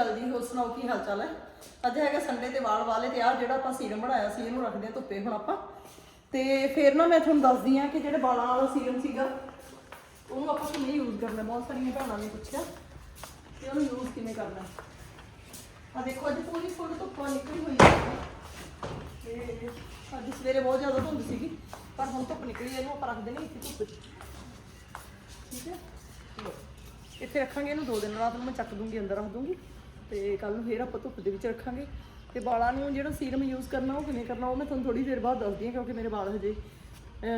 ਅਕਾਲ ਜੀ ਹੋਰ ਸੁਣਾਓ ਕੀ ਹਾਲ ਚਾਲ ਹੈ? ਅੱਜ ਹੈਗਾ ਸੰਡੇ ਤੇ ਵਾਲ ਵਾਲੇ ਤੇ ਆ ਜਿਹੜਾ ਆਪਾਂ ਸੀਰਮ ਬਣਾਇਆ ਸੀ ਇਹਨੂੰ ਰੱਖਦੇ ਆ ਧੁੱਪੇ ਹੁਣ ਆਪਾਂ। ਤੇ ਫਿਰ ਨਾ ਮੈਂ ਤੁਹਾਨੂੰ ਦੱਸਦੀ ਆ ਕਿ ਜਿਹੜੇ ਵਾਲਾਂ ਵਾਲਾ ਸੀਰਮ ਸੀਗਾ ਉਹਨੂੰ ਆਪਾਂ ਕਿਵੇਂ ਯੂਜ਼ ਕਰਨਾ ਬਹੁਤ ਸਾਰੀਆਂ ਭੈਣਾਂ ਨੇ ਪੁੱਛਿਆ। ਕਿ ਉਹਨੂੰ ਯੂਜ਼ ਕਿਵੇਂ ਕਰਨਾ? ਆ ਦੇਖੋ ਅੱਜ ਪੂਰੀ ਫੁੱਲ ਧੁੱਪ ਨਿਕਲੀ ਹੋਈ ਹੈ। ਤੇ ਅੱਜ ਸਵੇਰੇ ਬਹੁਤ ਜ਼ਿਆਦਾ ਧੁੰਦ ਸੀਗੀ ਪਰ ਹੁਣ ਧੁੱਪ ਨਿਕਲੀ ਹੈ, ਇਹਨੂੰ ਆਪਾਂ ਰੱਖ ਦੇਣੀ ਇੱਥੇ ਧੁੱਪ 'ਚ। ਠੀਕ ਹੈ? ਇੱਥੇ ਰੱਖਾਂਗੇ ਇਹਨੂੰ ਦੋ ਦਿਨ ਰਾਤ ਨੂੰ ਮੈਂ ਚੱਕ ਦੂੰਗੀ ਅੰਦਰ ਰੱਖ ਦੂੰਗੀ। ਤੇ ਕੱਲ ਨੂੰ ਫੇਰ ਆਪਾਂ ਧੁੱਪ ਦੇ ਵਿੱਚ ਰੱਖਾਂਗੇ। ਤੇ ਵਾਲਾਂ ਨੂੰ ਜਿਹੜਾ ਸੀਰਮ ਯੂਜ਼ ਕਰਨਾ, ਉਹ ਕਿਵੇਂ ਕਰਨਾ, ਉਹ ਮੈਂ ਤੁਹਾਨੂੰ ਥੋੜੀ ਦੇਰ ਬਾਅਦ ਦੱਸਦੀ ਹਾਂ, ਕਿਉਂਕਿ ਮੇਰੇ ਵਾਲ ਹਜੇ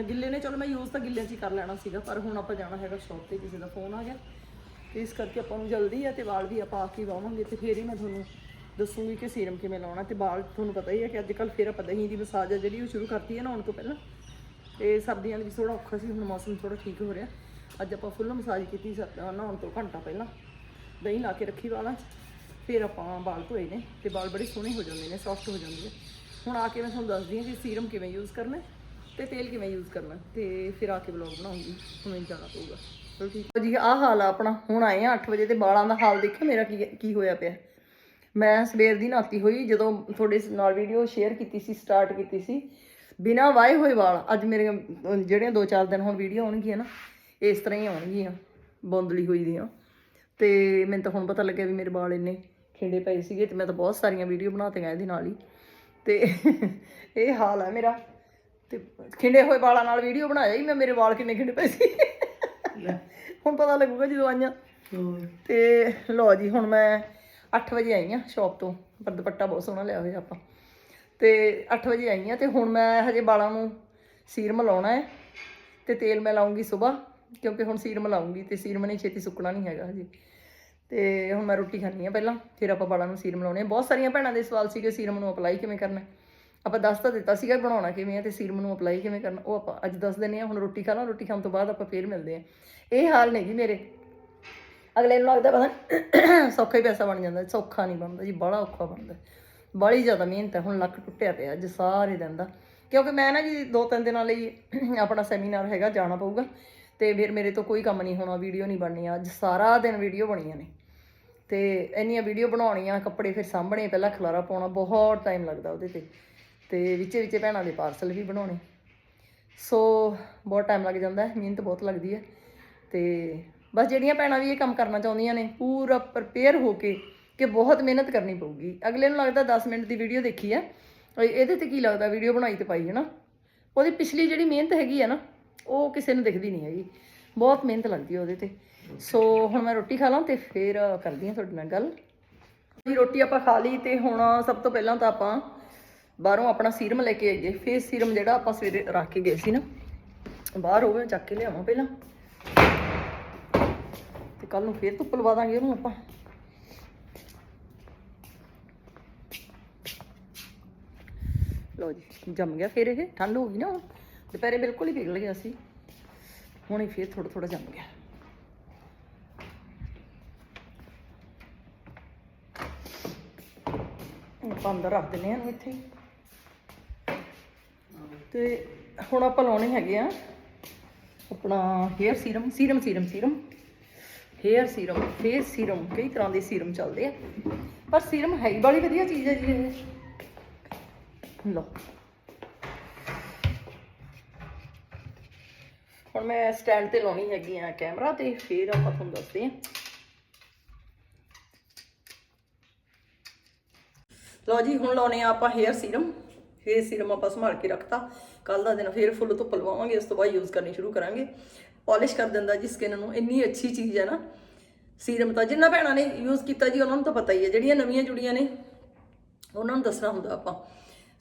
ਗਿੱਲੇ ਨੇ। ਚਲੋ, ਮੈਂ ਯੂਜ਼ ਤਾਂ ਗਿੱਲੇ 'ਚ ਹੀ ਕਰ ਲੈਣਾ ਸੀਗਾ, ਪਰ ਹੁਣ ਆਪਾਂ ਜਾਣਾ ਹੈਗਾ ਸ਼ੌਪ ਤੇ, ਕਿਸੇ ਦਾ ਫੋਨ ਆ ਗਿਆ। ਤੇ ਇਸ ਕਰਕੇ ਆਪਾਂ ਨੂੰ ਜਲਦੀ ਆ ਤੇ ਵਾਲ ਵੀ ਆਪਾਂ ਆ ਕੇ ਵਾਵਾਂਗੇ ਤੇ ਫੇਰ ਹੀ ਮੈਂ ਤੁਹਾਨੂੰ ਦੱਸੂਗੀ ਕਿ ਸੀਰਮ ਕਿਵੇਂ ਲਾਉਣਾ। ਤੇ ਵਾਲ ਤੁਹਾਨੂੰ ਪਤਾ ਹੀ ਹੈ ਕਿ ਅੱਜ ਕੱਲ ਫੇਰ ਆਪਾਂ ਦਹੀਂ ਦੀ ਮਸਾਜ ਆ, ਜਿਹੜੀ ਉਹ ਸ਼ੁਰੂ ਕਰਤੀ ਹੈ ਨਹਾਉਣ ਤੋਂ ਪਹਿਲਾਂ। ਤੇ ਸਰਦੀਆਂ ਦੇ ਵਿੱਚ ਥੋੜਾ ਔਖਾ ਸੀ, ਹੁਣ ਮੌਸਮ ਥੋੜਾ ਠੀਕ ਹੋ ਰਿਹਾ। ਅੱਜ ਆਪਾਂ ਫੁੱਲ ਮਸਾਜ ਕੀਤੀ ਨਹਾਉਣ ਤੋਂ ਘੰਟਾ ਪਹਿਲਾਂ। ਦਹੀਂ ਲਾ ਕੇ ਰੱਖੀ ਵਾਲਾਂ 'ਚ। ਫਿਰ ਆਪਾਂ ਵਾਲ ਧੋਏ ਨੇ ਤੇ ਵਾਲ ਬੜੇ ਸੋਹਣੇ ਹੋ ਜਾਂਦੇ ਨੇ ਸੌਫਟ ਹੋ ਜਾਂਦੇ ਨੇ। ਹੁਣ ਆ ਕੇ ਮੈਂ ਤੁਹਾਨੂੰ ਦੱਸਦੀ ਹਾਂ ਕਿ ਸੀਰਮ ਕਿਵੇਂ ਯੂਜ਼ ਕਰਨਾ ਹੈ ਤੇ ਤੇਲ ਕਿਵੇਂ ਯੂਜ਼ ਕਰਨਾ ਹੈ ਤੇ ਫਿਰ ਆ ਕੇ ਵਲੌਗ ਬਣਾਉਂਗੀ, ਹੁਣ ਜਾਣਾ ਪਊਗਾ। ਚਲੋ ਠੀਕ ਹੈ। ਜੀ, ਆਹ ਹਾਲ ਆ ਆਪਣਾ। ਹੁਣ ਆਏ ਆ 8 ਵਜੇ ਤੇ ਵਾਲਾਂ ਦਾ ਹਾਲ ਦੇਖੋ ਮੇਰਾ ਕੀ ਕੀ ਹੋਇਆ ਪਿਆ। ਮੈਂ ਸਵੇਰ ਦੀ ਨਾਤੀ ਹੋਈ, ਜਦੋਂ ਤੁਹਾਡੇ ਨਾਲ ਵੀਡੀਓ ਸ਼ੇਅਰ ਕੀਤੀ ਸੀ ਸਟਾਰਟ ਕੀਤੀ ਸੀ। ਬਿਨਾ ਵਾਏ ਹੋਏ ਵਾਲ, ਅੱਜ ਮੇਰੇ ਜਿਹੜੀਆਂ 2-4 ਦਿਨ ਹੁਣ ਵੀਡੀਓ ਆਉਣਗੀਆਂ ਨਾ, ਇਸ ਤਰ੍ਹਾਂ ਹੀ ਆਉਣਗੀਆਂ, ਬੌਂਦਲੀ ਹੋਈ ਦੀਆਂ। ਤੇ ਮੈਨੂੰ ਤਾਂ ਹੁਣ ਪਤਾ ਲੱਗਿਆ ਵੀ ਮੇਰੇ ਵਾਲ ਇੰਨੇ ਖਿੰਡੇ ਪਏ ਸੀਗੇ ਤੇ ਮੈਂ ਤਾਂ ਬਹੁਤ ਸਾਰੀਆਂ ਵੀਡੀਓ ਬਣਾਤੀਆਂ ਇਹਦੇ ਨਾਲ ਹੀ। ਤੇ ਇਹ ਹਾਲ ਹੈ ਮੇਰਾ। ਤੇ ਖਿੰਡੇ ਹੋਏ ਵਾਲਾਂ ਨਾਲ ਵੀਡੀਓ ਬਣਾਇਆ ਹੀ ਮੈਂ ਮੇਰੇ ਵਾਲ ਕਿੰਨੇ ਖਿੰਡੇ ਪਏ ਸੀ। ਹੁਣ ਪਤਾ ਲੱਗੂਗਾ ਜਦੋਂ ਆਈਆਂ। ਤੇ ਲਓ ਜੀ ਹੁਣ ਮੈਂ 8 ਵਜੇ ਆਈ ਆ ਸ਼ਾਪ ਤੋਂ। ਪਰ ਦੁਪੱਟਾ ਬਹੁਤ ਸੋਹਣਾ ਲਿਆ ਹੋਇਆ ਆਪਾਂ। ਤੇ 8 ਵਜੇ ਆਈ ਆ ਤੇ ਹੁਣ ਮੈਂ ਹਜੇ ਵਾਲਾਂ ਨੂੰ ਸੀਰਮ ਲਾਉਣਾ ਹੈ। ਤੇ ਤੇਲ ਮੈਂ ਲਾਉਂਗੀ ਸਵੇਰ ਕਿਉਂਕਿ ਹੁਣ ਸੀਰਮ ਲਾਉਂਗੀ ਤੇ ਸੀਰਮ ਨੇ ਛੇਤੀ ਸੁੱਕਣਾ ਨਹੀਂ ਹੈਗਾ ਹਜੇ। ਤੇ ਹੁਣ ਮੈਂ ਰੋਟੀ ਖਾਣੀ ਆ ਪਹਿਲਾਂ, ਫਿਰ ਆਪਾਂ ਵਾਲਾਂ ਨੂੰ ਸੀਰਮ ਲਾਉਣੇ ਆ ਬਹੁਤ ਸਾਰੀਆਂ ਭੈਣਾਂ ਦੇ ਸਵਾਲ ਸੀਗੇ ਸੀਰਮ ਨੂੰ ਅਪਲਾਈ ਕਿਵੇਂ ਕਰਨਾ। ਆਪਾਂ ਦੱਸ ਤਾਂ ਦਿੱਤਾ ਸੀਗਾ ਬਣਾਉਣਾ ਕਿਵੇਂ ਆ ਤੇ ਸੀਰਮ ਨੂੰ ਅਪਲਾਈ ਕਿਵੇਂ ਕਰਨਾ, ਉਹ ਆਪਾਂ ਅੱਜ ਦੱਸ ਦਿੰਦੇ ਆ ਹੁਣ ਰੋਟੀ ਖਾ ਲਾਂ, ਰੋਟੀ ਖਾਣ ਤੋਂ ਬਾਅਦ ਆਪਾਂ ਫੇਰ ਮਿਲਦੇ ਆ ਇਹ ਹਾਲ ਨੇ ਜੀ ਮੇਰੇ। ਅਗਲੇ ਨੂੰ ਲੱਗਦਾ ਪਤਾ ਸੌਖਾ ਹੀ ਪੈਸਾ ਬਣ ਜਾਂਦਾ, ਸੌਖਾ ਨਹੀਂ ਬਣਦਾ ਜੀ ਬੜਾ ਔਖਾ ਬਣਦਾ। ਬੜੀ ਜ਼ਿਆਦਾ ਮਿਹਨਤ ਹੈ, ਹੁਣ ਲੱਕ ਟੁੱਟਿਆ ਪਿਆ ਅੱਜ ਸਾਰੇ ਦਿਨ ਦਾ। ਕਿਉਂਕਿ ਮੈਂ ਨਾ ਜੀ ਦੋ ਤਿੰਨ ਦਿਨਾਂ ਲਈ ਆਪਣਾ ਸੈਮੀਨਾਰ ਹੈਗਾ, ਜਾਣਾ ਪਊਗਾ। ਤੇ ਫਿਰ ਮੇਰੇ ਤੋਂ ਕੋਈ ਕੰਮ ਨਹੀਂ ਹੋਣਾ ਵੀਡੀਓ ਨਹੀਂ ਬਣਨੀ ਅੱਜ ਸਾਰਾ ਦਿਨ ਵੀਡੀਓ ਬਣੀਆਂ ਨੇ। ਤੇ ਇੰਨੀਆਂ ਵੀਡੀਓ ਬਣਾਉਣੀਆਂ, ਕੱਪੜੇ ਫਿਰ ਸਾਂਭਣੇ, ਪਹਿਲਾਂ ਖਲਾਰਾ ਪਾਉਣਾ, ਬਹੁਤ ਟਾਈਮ ਲੱਗਦਾ ਉਹਦੇ ਤੇ। ਤੇ ਵਿੱਚੇ ਵਿੱਚੇ ਭੈਣਾਂ ਦੇ ਪਾਰਸਲ ਵੀ ਬਣਾਉਣੇ। ਸੋ ਬਹੁਤ ਟਾਈਮ ਲੱਗ ਜਾਂਦਾ ਹੈ ਮਿਹਨਤ ਬਹੁਤ ਲੱਗਦੀ ਹੈ ਤੇ ਬਸ ਜਿਹੜੀਆਂ ਭੈਣਾਂ ਵੀ ਇਹ ਕੰਮ ਕਰਨਾ ਚਾਹੁੰਦੀਆਂ ਨੇ, ਪੂਰਾ ਪ੍ਰਪੇਅਰ ਹੋ ਕੇ ਕਿ ਬਹੁਤ ਮਿਹਨਤ ਕਰਨੀ ਪਊਗੀ। ਅਗਲੇ ਨੂੰ ਲੱਗਦਾ 10 ਮਿੰਟ ਦੀ ਵੀਡੀਓ ਦੇਖੀ ਹੈ ਔਰ ਇਹਦੇ ਤੇ ਕੀ ਲੱਗਦਾ ਵੀਡੀਓ ਬਣਾਈ ਤੇ ਪਾਈ ਹੈ ਨਾ? ਉਹਦੀ ਪਿਛਲੀ ਜਿਹੜੀ ਮਿਹਨਤ ਹੈਗੀ ਹੈ ਨਾ, ਉਹ ਕਿਸੇ ਨੂੰ ਦਿਖਦੀ ਨਹੀਂ ਹੈਗੀ। ਬਹੁਤ ਮਿਹਨਤ ਲੱਗਦੀ ਹੈ ਉਹਦੇ ਤੇ। ਸੋ ਹੁਣ ਮੈਂ ਰੋਟੀ ਖਾ ਲਾਂ ਤੇ ਫਿਰ ਕਰਦੀ ਹਾਂ ਤੁਹਾਡੇ ਨਾਲ ਗੱਲ। ਜੀ, ਰੋਟੀ ਆਪਾਂ ਖਾ ਲਈ ਤੇ ਹੁਣ ਸਭ ਤੋਂ ਪਹਿਲਾਂ ਤਾਂ ਆਪਾਂ ਬਾਹਰੋਂ ਆਪਣਾ ਸੀਰਮ ਲੈ ਕੇ ਆਈਏ। ਫੇਸ ਸੀਰਮ ਜਿਹੜਾ ਆਪਾਂ ਸਵੇਰੇ ਰੱਖ ਕੇ ਗਏ ਸੀ ਨਾ, ਬਾਹਰ ਹੋਵੇ ਚੱਕ ਕੇ ਲਿਆਵਾਂ ਪਹਿਲਾਂ। ਤੇ ਕੱਲ ਨੂੰ ਫੇਰ ਧੁੱਪ ਲਵਾ ਦਾਂਗੇ ਉਹਨੂੰ ਆਪਾਂ। ਲਓ ਜੀ, ਜੰਮ ਗਿਆ ਫਿਰ ਇਹ। ਠੰਡ ਹੋ ਗਈ ਨਾ ਦੁਪਹਿਰੇ ਬਿਲਕੁਲ ਹੀ ਪਿਘਲ ਗਿਆ ਸੀ। ਹੁਣ ਹੀ ਫੇਰ ਥੋੜਾ ਥੋੜਾ ਜੰਮ ਗਿਆ। ਆਪਾਂ ਅੰਦਰ ਰੱਖ ਦਿੰਦੇ ਹਾਂ ਇਹਨੂੰ ਇੱਥੇ। ਹੀ। ਤੇ ਹੁਣ ਆਪਾਂ ਲਾਉਣੇ ਹੈਗੇ ਆ ਆਪਣਾ hair serum serum serum serum hair serum face serum ਕਈ ਤਰ੍ਹਾਂ ਦੇ ਸੀਰਮ ਚੱਲਦੇ ਆ। ਪਰ ਸੀਰਮ ਹੈ ਹੀ ਬੜੀ ਵਧੀਆ ਚੀਜ਼ ਹੈ ਜੀ ਇਹ। ਲਓ। ਹੁਣ ਮੈਂ ਸਟੈਂਡ ਤੇ ਲਾਉਣੀ ਹੈਗੀ ਆ ਕੈਮਰਾ ਤੇ, ਫਿਰ ਆਪਾਂ ਤੁਹਾਨੂੰ ਦੱਸਦੇ ਆ। ਲਓ ਜੀ, ਹੁਣ ਲਾਉਣੇ ਆ ਆਪਾਂ ਹੇਅਰ ਸੀਰਮ ਹੇਅਰ ਸੀਰਮ ਆਪਾਂ ਸੰਭਾਲ ਕੇ ਰੱਖਤਾ। ਕੱਲ ਦਾ ਦਿਨ ਫੇਰ ਫੁੱਲ ਧੁੱਪ ਲਵਾਵਾਂਗੇ, ਉਸ ਤੋਂ ਬਾਅਦ ਯੂਜ਼ ਕਰਨੀ ਸ਼ੁਰੂ ਕਰਾਂਗੇ। ਪਾਲਿਸ਼ ਕਰ ਦਿੰਦਾ ਜੀ ਸਕਿਨ ਨੂੰ, ਇੰਨੀ ਅੱਛੀ ਚੀਜ਼ ਹੈ ਨਾ। ਸੀਰਮ ਤਾਂ ਜਿੰਨਾ ਭੈਣਾਂ ਨੇ ਯੂਜ਼ ਕੀਤਾ ਜੀ, ਉਹਨਾਂ ਨੂੰ ਤਾਂ ਪਤਾ ਹੀ ਹੈ ਜਿਹੜੀਆਂ ਨਵੀਆਂ ਜੁੜੀਆਂ ਨੇ, ਉਹਨਾਂ ਨੂੰ ਦੱਸਣਾ ਹੁੰਦਾ ਆਪਾਂ।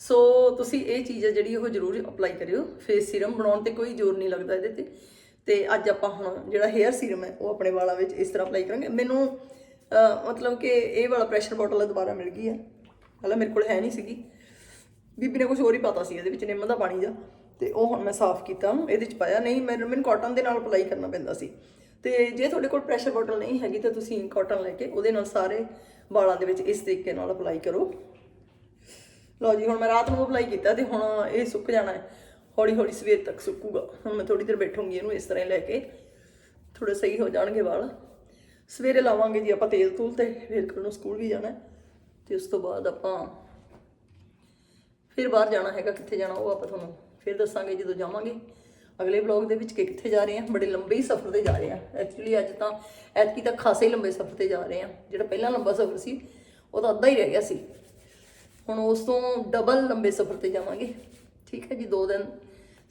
ਸੋ ਤੁਸੀਂ ਇਹ ਚੀਜ਼ ਹੈ ਜਿਹੜੀ ਉਹ ਜ਼ਰੂਰ ਅਪਲਾਈ ਕਰਿਓ। ਫੇਸ ਸੀਰਮ ਬਣਾਉਣ ਤੇ ਕੋਈ ਜ਼ੋਰ ਨਹੀਂ ਲੱਗਦਾ ਇਹਦੇ ਤੇ। ਤੇ ਅੱਜ ਆਪਾਂ ਹੁਣ ਜਿਹੜਾ ਹੇਅਰ ਸੀਰਮ ਹੈ, ਉਹ ਆਪਣੇ ਵਾਲਾਂ ਵਿੱਚ ਇਸ ਤਰ੍ਹਾਂ ਅਪਲਾਈ ਕਰਾਂਗੇ। ਮੈਨੂੰ ਮਤਲਬ ਕਿ ਇਹ ਵਾਲਾ ਪ੍ਰੈਸ਼ਰ ਬੋਟਲ ਦੁਬਾਰਾ ਮਿਲ ਗਈ ਹੈ। ਪਹਿਲਾਂ ਮੇਰੇ ਕੋਲ ਹੈ ਨਹੀਂ ਸੀਗੀ। ਬੀਬੀ ਨੇ ਕੁਝ ਹੋਰ ਹੀ ਪਤਾ ਸੀ ਇਹਦੇ ਵਿੱਚ, ਨਿੰਮ ਦਾ ਪਾਣੀ ਦਾ। ਤੇ ਉਹ ਹੁਣ ਮੈਂ ਸਾਫ਼ ਕੀਤਾ ਇਹਦੇ ਚ ਪਾਇਆ। ਨਹੀਂ, ਮੈਨੂੰ ਮੈਨੂੰ ਕਾਟਨ ਦੇ ਨਾਲ ਅਪਲਾਈ ਕਰਨਾ ਪੈਂਦਾ ਸੀ। ਤੇ ਜੇ ਤੁਹਾਡੇ ਕੋਲ ਪ੍ਰੈਸ਼ਰ ਬੋਟਲ ਨਹੀਂ ਹੈਗੀ ਤਾਂ ਤੁਸੀਂ ਕਾਟਨ ਲੈ ਕੇ ਉਹਦੇ ਨਾਲ ਸਾਰੇ ਵਾਲਾਂ ਦੇ ਵਿੱਚ ਇਸ ਤਰੀਕੇ ਨਾਲ ਅਪਲਾਈ ਕਰੋ। ਲਓ ਜੀ, ਹੁਣ ਮੈਂ ਰਾਤ ਨੂੰ ਅਪਲਾਈ ਕੀਤਾ ਤੇ ਹੁਣ ਇਹ ਸੁੱਕ ਜਾਣਾ ਹੈ। ਹੌਲੀ ਹੌਲੀ ਸਵੇਰ ਤੱਕ ਸੁੱਕੂਗਾ। ਹੁਣ ਮੈਂ ਥੋੜੀ ਦੇਰ ਬੈਠੂੰਗੀ ਇਹਨੂੰ ਇਸ ਤਰ੍ਹਾਂ ਹੀ ਲੈ ਕੇ। ਥੋੜੇ ਸਹੀ ਹੋ ਜਾਣਗੇ ਵਾਲ। ਸਵੇਰੇ ਲਾਵਾਂਗੇ ਜੀ ਆਪਾਂ ਤੇਲ ਤੂਲ ਤੇ, ਫਿਰ ਕੱਲ ਨੂੰ ਸਕੂਲ ਵੀ ਜਾਣਾ ਤੇ ਉਸ ਤੋਂ ਬਾਅਦ ਆਪਾਂ ਫਿਰ ਬਾਹਰ ਜਾਣਾ ਹੈਗਾ, ਕਿੱਥੇ ਜਾਣਾ ਉਹ ਆਪਾਂ ਤੁਹਾਨੂੰ ਫਿਰ ਦੱਸਾਂਗੇ ਜਦੋਂ ਜਾਵਾਂਗੇ। ਅਗਲੇ ਵਲੌਗ ਦੇ ਵਿੱਚ ਕਿ ਕਿੱਥੇ ਜਾ ਰਹੇ ਹਾਂ ਬੜੇ ਲੰਬੇ ਹੀ ਸਫ਼ਰ ਤੇ ਜਾ ਰਹੇ ਹਾਂ ਐਕਚੁਅਲੀ ਅੱਜ ਤਾਂ ਐਤਕੀ ਤਾਂ ਖਾਸੇ ਹੀ ਲੰਬੇ ਸਫ਼ਰ ਤੇ ਜਾ ਰਹੇ ਹਾਂ ਜਿਹੜਾ ਪਹਿਲਾਂ ਲੰਬਾ ਸਫ਼ਰ ਸੀ, ਉਹ ਤਾਂ ਅੱਧਾ ਹੀ ਰਹਿ ਗਿਆ ਸੀ। ਹੁਣ ਉਸ ਤੋਂ ਡਬਲ ਲੰਬੇ ਸਫ਼ਰ ਤੇ ਜਾਵਾਂਗੇ। ਠੀਕ ਹੈ ਜੀ, ਦੋ ਦਿਨ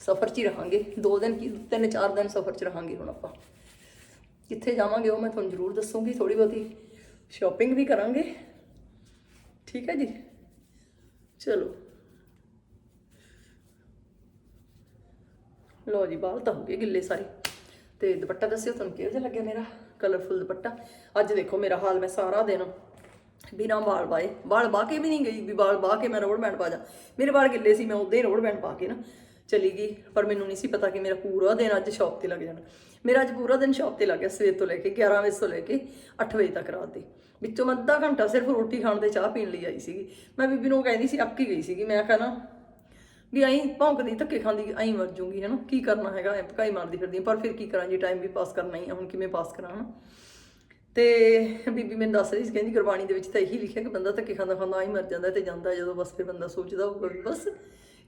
ਸਫ਼ਰ 'ਚ ਹੀ ਰਹਾਂਗੇ। ਦੋ ਦਿਨ ਕੀ, ਤਿੰਨ ਚਾਰ ਦਿਨ ਸਫ਼ਰ 'ਚ ਰਹਾਂਗੇ ਹੁਣ ਆਪਾਂ। ਕਿੱਥੇ ਜਾਵਾਂਗੇ ਉਹ ਮੈਂ ਤੁਹਾਨੂੰ ਜ਼ਰੂਰ ਦੱਸੂਗੀ ਥੋੜੀ ਬਹੁਤੀ ਸ਼ਾਪਿੰਗ ਵੀ ਕਰਾਂਗੇ। ਠੀਕ ਹੈ ਜੀ? ਚਲੋ। ਲੋ ਜੀ, ਬਾਲ ਤਾਂ ਹੋ ਗਏ ਗਿੱਲੇ ਸਾਰੇ। ਤੇ ਦੁਪੱਟਾ ਦੱਸਿਓ, ਤੁਹਾਨੂੰ ਕਿਹੋ ਜਿਹਾ ਲੱਗਿਆ ਮੇਰਾ ਕਲਰਫੁਲ ਦੁਪੱਟਾ? ਅੱਜ ਦੇਖੋ ਮੇਰਾ ਹਾਲ, ਮੈਂ ਸਾਰਾ ਦਿਨ ਬਿਨਾਂ ਵਾਲ ਪਾਏ ਵਾਲ ਬਾਹ ਕੇ ਵੀ ਨਹੀਂ ਗਈ, ਵੀ ਵਾਲ ਬਾਹ ਕੇ ਮੈਂ ਰੋਡ ਬੈਂਡ ਪਾ ਜਾ। ਮੇਰੇ ਵਾਲ ਗਿੱਲੇ ਸੀ, ਮੈਂ ਉਦਾਂ ਹੀ ਰੋਡ ਬੈਂਡ ਪਾ ਕੇ ਨਾ ਚਲੀ ਗਈ, ਪਰ ਮੈਨੂੰ ਨਹੀਂ ਸੀ ਪਤਾ ਕਿ ਮੇਰਾ ਪੂਰਾ ਦਿਨ ਅੱਜ ਸ਼ਾਪ ਤੇ ਲੱਗ ਜਾਣਾ। ਮੇਰਾ ਅੱਜ ਪੂਰਾ ਦਿਨ ਸ਼ਾਪ ਤੇ ਲੱਗ ਗਿਆ, ਸਵੇਰ ਤੋਂ ਲੈ ਕੇ 11 ਵਜੇ ਤੋਂ ਲੈ ਕੇ 8 ਵਜੇ ਤੱਕ ਰਾਤ ਦੇ। ਵਿੱਚੋਂ ਮੈਂ ਅੱਧਾ ਘੰਟਾ ਸਿਰਫ ਰੋਟੀ ਖਾਣ ਤੇ ਚਾਹ ਪੀਣ ਲਈ ਆਈ ਸੀਗੀ। ਮੈਂ ਬੀਬੀ ਨੂੰ ਕਹਿੰਦੀ ਸੀ, ਅੱਕ ਹੀ ਗਈ ਸੀਗੀ। ਮੈਂ ਕਹਣਾ ਵੀ ਐਂ ਭੌਂਕਦੀ, ਧੱਕੇ ਖਾਂਦੀ, ਐਂ ਮਰ ਜੂਗੀ, ਹਨਾ? ਕੀ ਕਰਨਾ ਹੈਗਾ? ਐਂ ਭਕਾਈ ਮਾਰਦੀ ਫਿਰਦੀ। ਪਰ ਫਿਰ ਕੀ ਕਰਾਂ? ਜੀ ਟਾਈਮ ਵੀ ਪਾਸ ਕਰਨਾ ਹੀ ਆ, ਹੁਣ ਕਿਵੇਂ ਪਾਸ ਕਰਾਂ, ਹਨਾ? ਤੇ ਬੀਬੀ ਮੈਨੂੰ ਦੱਸ ਰਹੀ ਸੀ, ਕਹਿੰਦੀ ਗੁਰਬਾਣੀ ਦੇ ਵਿੱਚ ਤਾਂ ਇਹੀ ਲਿਖਿਆ ਕਿ ਬੰਦਾ ਧੱਕੇ ਖਾਂਦਾ ਖਾਂਦਾ ਐਂ ਮਰ ਜਾਂਦਾ ਤੇ ਜਾਂਦਾ ਜਦੋਂ ਬਸ ਫਿਰ ਬੰਦਾ ਸੋਚਦਾ ਹੋਊਗਾ ਬਸ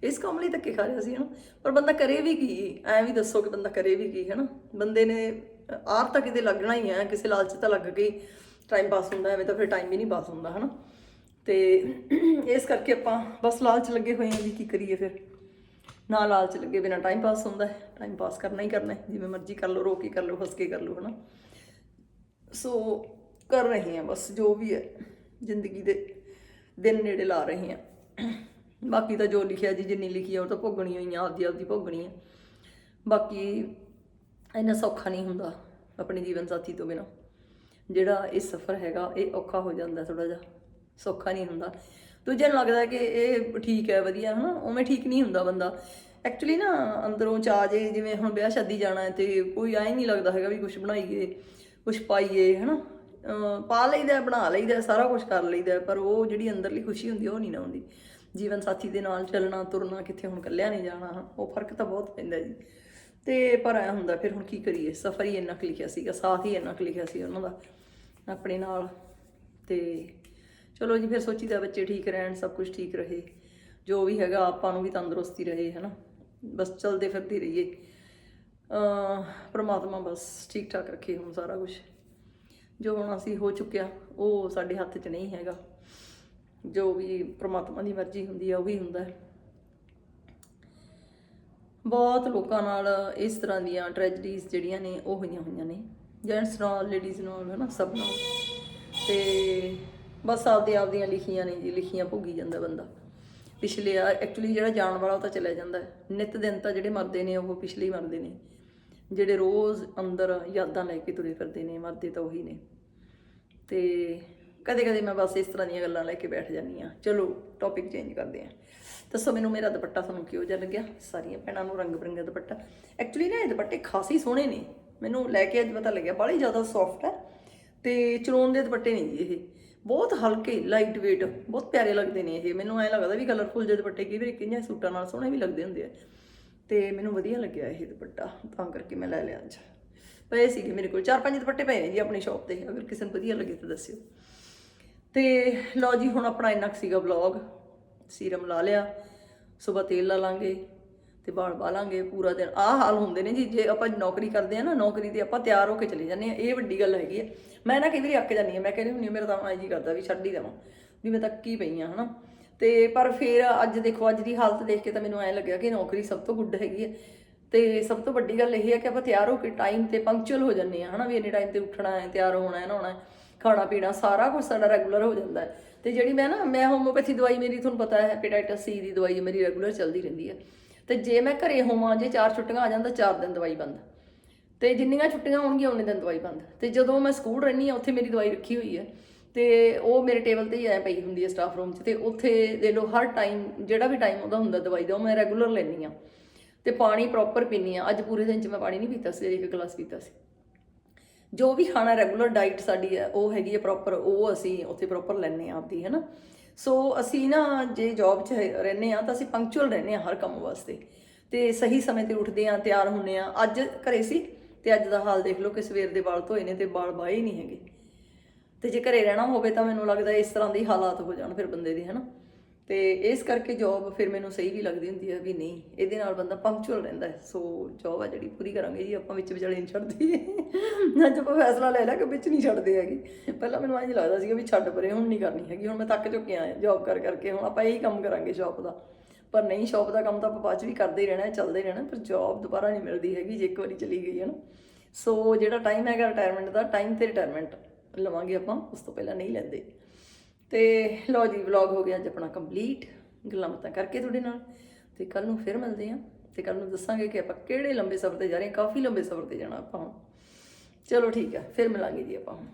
ਇਸ ਕੰਮ ਲਈ ਧੱਕੇ ਖਾ ਰਿਹਾ ਸੀ, ਹਨਾ? ਪਰ ਬੰਦਾ ਕਰੇ ਵੀ ਕੀ? ਐਂ ਵੀ ਦੱਸੋ ਕਿ ਬੰਦਾ ਕਰੇ ਵੀ ਕੀ, ਹਨਾ? ਬੰਦੇ ਨੇ ਆਰ ਤਾਂ ਕਿਤੇ ਲੱਗਣਾ ਹੀ ਹੈ ਕਿਸੇ ਲਾਲਚ ਤਾਂ ਲੱਗ ਕੇ ਟਾਈਮ ਪਾਸ ਹੁੰਦਾ ਐਵੇਂ ਤਾਂ ਫਿਰ ਟਾਈਮ ਹੀ ਨਹੀਂ ਪਾਸ ਹੁੰਦਾ, ਹਨਾ? ਤੇ ਇਸ ਕਰਕੇ ਆਪਾਂ ਬਸ ਲਾਲਚ ਲੱਗੇ ਹੋਏ ਹਾਂ ਵੀ ਕੀ ਕਰੀਏ ਫਿਰ। ਨਾ ਲਾਲਚ ਲੱਗੇ ਬਿਨਾ ਟਾਈਮ ਪਾਸ ਹੁੰਦਾ ਹੈ ਟਾਈਮ ਪਾਸ ਕਰਨਾ ਹੀ ਕਰਨਾ ਹੈ, ਜਿਵੇਂ ਮਰਜ਼ੀ ਕਰ ਲਓ, ਰੋ ਕੇ ਕਰ ਲਓ, ਹੱਸ ਕੇ ਕਰ ਲਓ, ਹਨਾ? ਸੋ ਕਰ ਰਹੇ ਹਾਂ ਬਸ, ਜੋ ਵੀ ਹੈ, ਜ਼ਿੰਦਗੀ ਦੇ ਦਿਨ ਨੇੜੇ ਲਾ ਰਹੇ ਹਾਂ। ਬਾਕੀ ਤਾਂ ਜੋ ਲਿਖਿਆ ਜੀ, ਜਿੰਨੀ ਲਿਖੀ ਆ, ਉਹ ਤਾਂ ਭੋਗਣੀ ਹੋਈ ਆ, ਆਪਦੀ ਆਪਦੀ ਭੋਗਣੀ ਹੈ ਬਾਕੀ ਇੰਨਾ ਸੌਖਾ ਨਹੀਂ ਹੁੰਦਾ, ਆਪਣੇ ਜੀਵਨ ਸਾਥੀ ਤੋਂ ਬਿਨਾ। ਜਿਹੜਾ ਇਹ ਸਫ਼ਰ ਹੈਗਾ ਇਹ ਔਖਾ ਹੋ ਜਾਂਦਾ ਥੋੜਾ ਜਿਹਾ ਸੌਖਾ ਨਹੀਂ ਹੁੰਦਾ। ਦੂਜੇ ਨੂੰ ਲੱਗਦਾ ਕਿ ਇਹ ਠੀਕ ਹੈ ਵਧੀਆ ਹਨਾ? ਉਵੇਂ ਠੀਕ ਨਹੀਂ ਹੁੰਦਾ ਬੰਦਾ। ਐਕਚੁਅਲੀ ਨਾ ਅੰਦਰੋਂ ਚਾਹ ਜੇ ਜਿਵੇਂ ਹੁਣ ਵਿਆਹ ਸ਼ਾਦੀ ਜਾਣਾ ਹੈ ਤੇ ਕੋਈ ਐਂ ਨਹੀਂ ਲੱਗਦਾ ਹੈਗਾ ਵੀ ਕੁਝ ਬਣਾਈਏ ਕੁਝ ਪਾਈਏ ਹਨਾ? ਅਹ ਪਾ ਲਈਦਾ ਬਣਾ ਲਈਦਾ ਸਾਰਾ ਕੁਝ ਕਰ ਲਈਦਾ ਪਰ ਉਹ ਜਿਹੜੀ ਅੰਦਰਲੀ ਖੁਸ਼ੀ ਹੁੰਦੀ ਉਹ ਨਹੀਂ ਨਾ ਹੁੰਦੀ। ਜੀਵਨ ਸਾਥੀ ਦੇ ਨਾਲ ਚੱਲਣਾ ਤੁਰਨਾ ਕਿੱਥੇ ਹੁਣ ਇਕੱਲਿਆਂ ਨਹੀਂ ਜਾਣਾ ਹਨਾ, ਉਹ ਫ਼ਰਕ ਤਾਂ ਬਹੁਤ ਪੈਂਦਾ ਜੀ। ਤੇ ਪਰ ਐ ਹੁੰਦਾ ਫਿਰ ਹੁਣ ਕੀ ਕਰੀਏ? ਸਫ਼ਰ ਹੀ ਇੰਨਾ ਕੁ ਲਿਖਿਆ ਸੀਗਾ ਸਾਥ ਹੀ ਇੰਨਾ ਕੁ ਲਿਖਿਆ ਸੀ ਉਹਨਾਂ ਦਾ। ਆਪਣੇ ਨਾਲ। ਤੇ ਚਲੋ ਜੀ, ਫਿਰ ਸੋਚੀਦਾ ਬੱਚੇ ਠੀਕ ਰਹਿਣ, ਸਭ ਕੁਝ ਠੀਕ ਰਹੇ। ਜੋ ਵੀ ਹੈਗਾ, ਆਪਾਂ ਨੂੰ ਵੀ ਤੰਦਰੁਸਤੀ ਰਹੇ ਹੈ ਨਾ ਬਸ ਚਲਦੇ ਫਿਰਦੇ ਰਹੀਏ। ਅ ਪ੍ਰਮਾਤਮਾ ਬਸ ਠੀਕ ਠਾਕ ਰੱਖੇ ਹੁਣ ਸਾਰਾ ਕੁਝ ਜੋ ਹੁਣ ਅਸੀਂ ਹੋ ਚੁੱਕਿਆ, ਉਹ ਸਾਡੇ ਹੱਥ 'ਚ ਨਹੀਂ ਹੈਗਾ। ਜੋ ਵੀ ਪ੍ਰਮਾਤਮਾ ਦੀ ਮਰਜ਼ੀ ਹੁੰਦੀ ਆ, ਉਹ ਵੀ ਹੁੰਦਾ ਹੈ। ਬਹੁਤ ਲੋਕਾਂ ਨਾਲ ਇਸ ਤਰ੍ਹਾਂ ਦੀਆਂ ਟ੍ਰੈਜਡੀਜ਼ ਜਿਹੜੀਆਂ ਨੇ, ਉਹ ਹੋਈਆਂ ਹੋਈਆਂ ਨੇ। ਜੈਂਟਸ ਨਾਲ, ਲੇਡੀਜ਼ ਨਾਲ, ਹਨਾ, ਸਭ ਨਾਲ। ਤੇ ਬਸ ਆਪਦੇ ਆਪਦੀਆਂ ਲਿਖੀਆਂ ਨੇ ਜੀ, ਲਿਖੀਆਂ ਭੋਗੀ ਜਾਂਦਾ ਬੰਦਾ। ਪਿਛਲੇ ਆ ਐਕਚੁਅਲੀ ਜਿਹੜਾ ਜਾਣ ਵਾਲਾ ਉਹ ਤਾਂ ਚਲੇ ਜਾਂਦਾ ਹੈ। ਨਿਤ ਦਿਨ ਤਾਂ ਜਿਹੜੇ ਮਰਦੇ ਨੇ, ਉਹ ਪਿਛਲੇ ਹੀ ਮਰਦੇ ਨੇ। ਜਿਹੜੇ ਰੋਜ਼ ਅੰਦਰ ਯਾਦਾਂ ਲੈ ਕੇ ਤੁਰੇ ਫਿਰਦੇ ਨੇ, ਮਰਦੇ ਤਾਂ ਉਹੀ ਨੇ। ਤੇ ਕਦੇ ਕਦੇ ਮੈਂ ਬਸ ਇਸ ਤਰ੍ਹਾਂ ਦੀਆਂ ਗੱਲਾਂ ਲੈ ਕੇ ਬੈਠ ਜਾਂਦੀ ਆ ਚਲੋ ਟੌਪਿਕ ਚੇਂਜ ਕਰਦੇ ਆ ਦੱਸੋ ਮੈਨੂੰ ਮੇਰਾ ਦੁਪੱਟਾ ਤੁਹਾਨੂੰ ਕਿਹੋ ਜਿਹਾ ਲੱਗਿਆ? ਸਾਰੀਆਂ ਭੈਣਾਂ ਨੂੰ ਰੰਗ ਬਰੰਗਾ ਦੁਪੱਟਾ। ਐਕਚੁਅਲੀ ਨਾ, ਇਹ ਦੁਪੱਟੇ ਖਾਸੇ ਸੋਹਣੇ ਨੇ। ਮੈਨੂੰ ਲੈ ਕੇ ਅੱਜ ਪਤਾ ਲੱਗਿਆ, ਬਾਹਲੀ ਜ਼ਿਆਦਾ ਸੌਫਟ ਹੈ ਤੇ ਚਲੋਨ ਦੇ ਦੁਪੱਟੇ ਨਹੀਂ ਜੀ ਇਹ। ਬਹੁਤ ਹਲਕੇ ਲਾਈਟ weight, ਬਹੁਤ ਪਿਆਰੇ ਲੱਗਦੇ ਨੇ ਇਹ। ਮੈਨੂੰ ਐ ਲੱਗਦਾ ਵੀ ਕਲਰਫੁਲ ਜਿਹੇ ਦੁਪੱਟੇ ਕਈ ਵਾਰੀ ਕਿੰਨੇ ਸੂਟਾਂ ਨਾਲ ਸੋਹਣੇ ਵੀ ਲੱਗਦੇ ਹੁੰਦੇ ਆ। ਤੇ ਮੈਨੂੰ ਵਧੀਆ ਲੱਗਿਆ ਇਹ ਦੁਪੱਟਾ, ਤਾਂ ਕਰਕੇ ਮੈਂ ਲੈ ਲਿਆ ਅੱਜ। ਪਏ ਸੀਗੇ ਮੇਰੇ ਕੋਲ, ਚਾਰ ਪੰਜ ਦੁਪੱਟੇ ਪਏ ਨੇ ਜੀ ਆਪਣੀ ਸ਼ਾਪ ਤੇ, ਅਗਰ ਕਿਸੇ ਨੂੰ ਵਧੀਆ ਲੱਗੇ ਤਾਂ ਦੱਸਿਓ। ਤੇ ਲਓ ਜੀ, ਹੁਣ ਆਪਣਾ ਇੰਨਾ ਕੁ ਸੀਗਾ ਵਲੌਗ ਸੀਰਮ ਲਾ ਲਿਆ, ਸਵੇਰ ਤੇਲ ਲਾ ਲਾਂਗੇ। ਤੇ ਵਾਲ ਬਾਲਾਂਗੇ ਪੂਰਾ ਦਿਨ। ਆਹ ਹਾਲ ਹੁੰਦੇ ਨੇ ਜੀ, ਜੇ ਆਪਾਂ ਨੌਕਰੀ ਕਰਦੇ ਆ ਨਾ, ਨੌਕਰੀ ਤੇ ਆਪਾਂ ਤਿਆਰ ਹੋ ਕੇ ਚਲੇ ਜਾਂਦੇ ਆ ਇਹ ਵੱਡੀ ਗੱਲ ਹੈਗੀ ਹੈ ਮੈਂ ਨਾ ਕਈ ਵਾਰੀ ਅੱਕ ਜਾਂਦੀ ਆ ਮੈਂ ਕਹਿੰਦੀ ਹੁੰਦੀ ਮੇਰਾ ਤਾਂ ਆਈ ਜੀ ਕਰਦਾ ਵੀ ਛੱਡ ਹੀ ਦੇਵਾਂ, ਵੀ ਮੈਂ ਤਾਂ ਕੀ ਪਈ ਆ ਹਨਾ। ਤੇ ਪਰ ਫਿਰ ਅੱਜ ਦੇਖੋ, ਅੱਜ ਦੀ ਹਾਲਤ ਦੇਖ ਕੇ ਤਾਂ ਮੈਨੂੰ ਐ ਲੱਗਿਆ ਕਿ ਨੌਕਰੀ ਸਭ ਤੋਂ ਗੁੱਡ ਹੈਗੀ ਹੈ ਤੇ ਸਭ ਤੋਂ ਵੱਡੀ ਗੱਲ ਇਹ ਹੈ ਕਿ ਆਪਾਂ ਤਿਆਰ ਹੋ ਕੇ ਟਾਈਮ ਤੇ ਪੰਕਚੁਅਲ ਹੋ ਜੰਨੇ ਆ ਹਨਾ, ਵੀ ਇੰਨੇ ਟਾਈਮ ਤੇ ਉੱਠਣਾ ਹੈ, ਤਿਆਰ ਹੋਣਾ ਹੈ, ਨਹਾਉਣਾ ਹੈ, ਖਾਣਾ ਪੀਣਾ, ਸਾਰਾ ਕੁਝ ਸਾਡਾ ਰੈਗੂਲਰ ਹੋ ਜਾਂਦਾ ਹੈ। ਤੇ ਜਿਹੜੀ ਮੈਂ ਨਾ, ਮੈਂ ਹੋਮੋਪੈਥੀ ਦਵਾਈ ਮੇਰੀ ਤੁਹਾਨੂੰ ਪਤਾ ਹੈ ਹੈਪੇਟਾਈਟਸ ਸੀ ਦੀ ਦਵਾਈ ਮੇਰੀ ਰੈਗੂਲਰ ਚੱਲਦੀ ਰਹਿੰਦੀ ਹੈ। ਤੇ ਜੇ ਮੈਂ ਘਰੇ ਹੋਵਾਂ, ਜੇ ਚਾਰ ਛੁੱਟੀਆਂ ਆ ਜਾਂਦਾ ਚਾਰ ਦਿਨ ਦਵਾਈ ਬੰਦ। ਤੇ ਜਿੰਨੀਆਂ ਛੁੱਟੀਆਂ ਹੋਣਗੀਆਂ ਉਨੇ ਦਿਨ ਦਵਾਈ ਬੰਦ। ਤੇ ਜਦੋਂ ਮੈਂ ਸਕੂਲ ਰਹਿੰਦੀ ਆ ਉੱਥੇ ਮੇਰੀ ਦਵਾਈ ਰੱਖੀ ਹੋਈ ਹੈ। ਤੇ ਉਹ ਮੇਰੇ ਟੇਬਲ ਤੇ ਹੀ ਐ ਪਈ ਹੁੰਦੀ ਹੈ ਸਟਾਫ ਰੂਮ 'ਚ। ਤੇ ਉੱਥੇ ਦੇ ਲੋ ਹਰ ਟਾਈਮ ਜਿਹੜਾ ਵੀ ਟਾਈਮ ਉਹਦਾ ਹੁੰਦਾ ਦਵਾਈ ਦਾ, ਉਹ ਮੈਂ ਰੈਗੂਲਰ ਲੈਂਦੀ ਆ ਤੇ ਪਾਣੀ ਪ੍ਰੋਪਰ ਪੀਨੀ ਆ ਅੱਜ ਪੂਰੇ ਦਿਨ 'ਚ ਮੈਂ ਪਾਣੀ ਨਹੀਂ ਪੀਤਾ ਸੀ ਇੱਕ ਗਲਾਸ ਪੀਤਾ ਸੀ। ਜੋ ਵੀ ਖਾਣਾ ਰੈਗੂਲਰ ਡਾਈਟ ਸਾਡੀ ਹੈ, ਉਹ ਹੈਗੀ ਹੈ ਪ੍ਰੋਪਰ ਉਹ ਅਸੀਂ ਉੱਥੇ ਪ੍ਰੋਪਰ ਲੈਂਦੇ ਆ ਆਪਦੀ, ਹੈ ਨਾ। ਸੋ ਅਸੀਂ ਨਾ ਜੇ ਜੌਬ 'ਚ ਹੈ- ਰਹਿੰਦੇ ਆ ਤਾਂ ਅਸੀਂ ਪੰਕਚੁਅਲ ਰਹਿੰਦੇ ਆ ਹਰ ਕੰਮ ਵਾਸਤੇ। ਤੇ ਸਹੀ ਸਮੇਂ ਤੇ ਉੱਠਦੇ ਆ ਤਿਆਰ ਹੁੰਨੇ ਆ ਅੱਜ ਘਰੇ ਸੀ ਤੇ ਅੱਜ ਦਾ ਹਾਲ ਦੇਖ ਲਓ ਕਿ ਸਵੇਰ ਦੇ ਵਾਲ ਧੋਏ ਨੇ ਤੇ ਵਾਲ ਬਾਏ ਹੀ ਨਹੀਂ ਹੈਗੇ। ਤੇ ਜੇ ਘਰੇ ਰਹਿਣਾ ਹੋਵੇ ਤਾਂ ਮੈਨੂੰ ਲੱਗਦਾ ਇਸ ਤਰ੍ਹਾਂ ਦੇ ਹਾਲਾਤ ਹੋ ਜਾਣ ਫਿਰ ਬੰਦੇ ਦੇ, ਹਨਾ? ਤੇ ਇਸ ਕਰਕੇ ਜੌਬ ਫਿਰ ਮੈਨੂੰ ਸਹੀ ਵੀ ਲੱਗਦੀ ਹੁੰਦੀ ਹੈ ਵੀ ਨਹੀਂ ਇਹਦੇ ਨਾਲ ਬੰਦਾ ਪੰਕਚੁਅਲ ਰਹਿੰਦਾ ਹੈ। ਸੋ ਜੌਬ ਆ ਜਿਹੜੀ ਪੂਰੀ ਕਰਾਂਗੇ ਜੀ ਆਪਾਂ ਵਿੱਚ ਵਿਚਾਲੇ ਨਹੀਂ ਛੱਡਦੇ। ਅੱਜ ਆਪਾਂ ਫੈਸਲਾ ਲੈ ਲਿਆ ਕਿ ਵਿੱਚ ਨਹੀਂ ਛੱਡਦੇ ਹੈਗੇ। ਪਹਿਲਾਂ ਮੈਨੂੰ ਇੰਝ ਲੱਗਦਾ ਸੀਗਾ ਵੀ ਛੱਡ ਪਰੇ ਹੁਣ ਨਹੀਂ ਕਰਨੀ ਹੈਗੀ ਹੁਣ ਮੈਂ ਤੱਕ ਚੁੱਕਿਆ ਆ ਜੌਬ ਕਰ ਕਰਕੇ ਹੁਣ ਆਪਾਂ ਇਹੀ ਕੰਮ ਕਰਾਂਗੇ ਸ਼ਾਪ ਦਾ। ਪਰ ਨਹੀਂ ਸ਼ਾਪ ਦਾ ਕੰਮ ਤਾਂ ਆਪਾਂ ਬਾਅਦ 'ਚ ਵੀ ਕਰਦੇ ਹੀ ਰਹਿਣਾ ਹੈ, ਚੱਲਦੇ ਰਹਿਣਾ ਪਰ ਜੌਬ ਦੁਬਾਰਾ ਨਹੀਂ ਮਿਲਦੀ ਹੈਗੀ ਜੇ ਇੱਕ ਵਾਰੀ ਚਲੀ ਗਈ ਹੈ ਨਾ। ਸੋ ਜਿਹੜਾ ਟਾਈਮ ਹੈਗਾ ਰਿਟਾਇਰਮੈਂਟ ਦਾ ਟਾਈਮ ਤੇ ਰਿਟਾਇਰਮੈਂਟ ਲਵਾਂਗੇ ਆਪਾਂ ਉਸ ਤੋਂ ਪਹਿਲਾਂ ਨਹੀਂ ਲੈਂਦੇ। ਤੇ ਲਓ ਜੀ ਵਲੌਗ ਹੋ ਗਿਆ ਅੱਜ ਆਪਣਾ ਕੰਪਲੀਟ ਗੱਲਾਂ ਬਾਤਾਂ ਕਰਕੇ ਤੁਹਾਡੇ ਨਾਲ। ਤੇ ਕੱਲ ਨੂੰ ਫਿਰ ਮਿਲਦੇ ਆਂ ਤੇ ਕੱਲ ਨੂੰ ਦੱਸਾਂਗੇ ਕਿ ਆਪਾਂ ਕਿਹੜੇ ਲੰਬੇ ਸਫ਼ਰ ਤੇ ਜਾ ਰਹੇ ਹਾਂ, ਕਾਫੀ ਲੰਬੇ ਸਫ਼ਰ ਤੇ ਜਾਣਾ ਆਪਾਂ ਹੁਣ। ਚਲੋ ਠੀਕ ਆ, ਫਿਰ ਮਿਲਾਂਗੇ ਜੀ ਆਪਾਂ ਹੁਣ।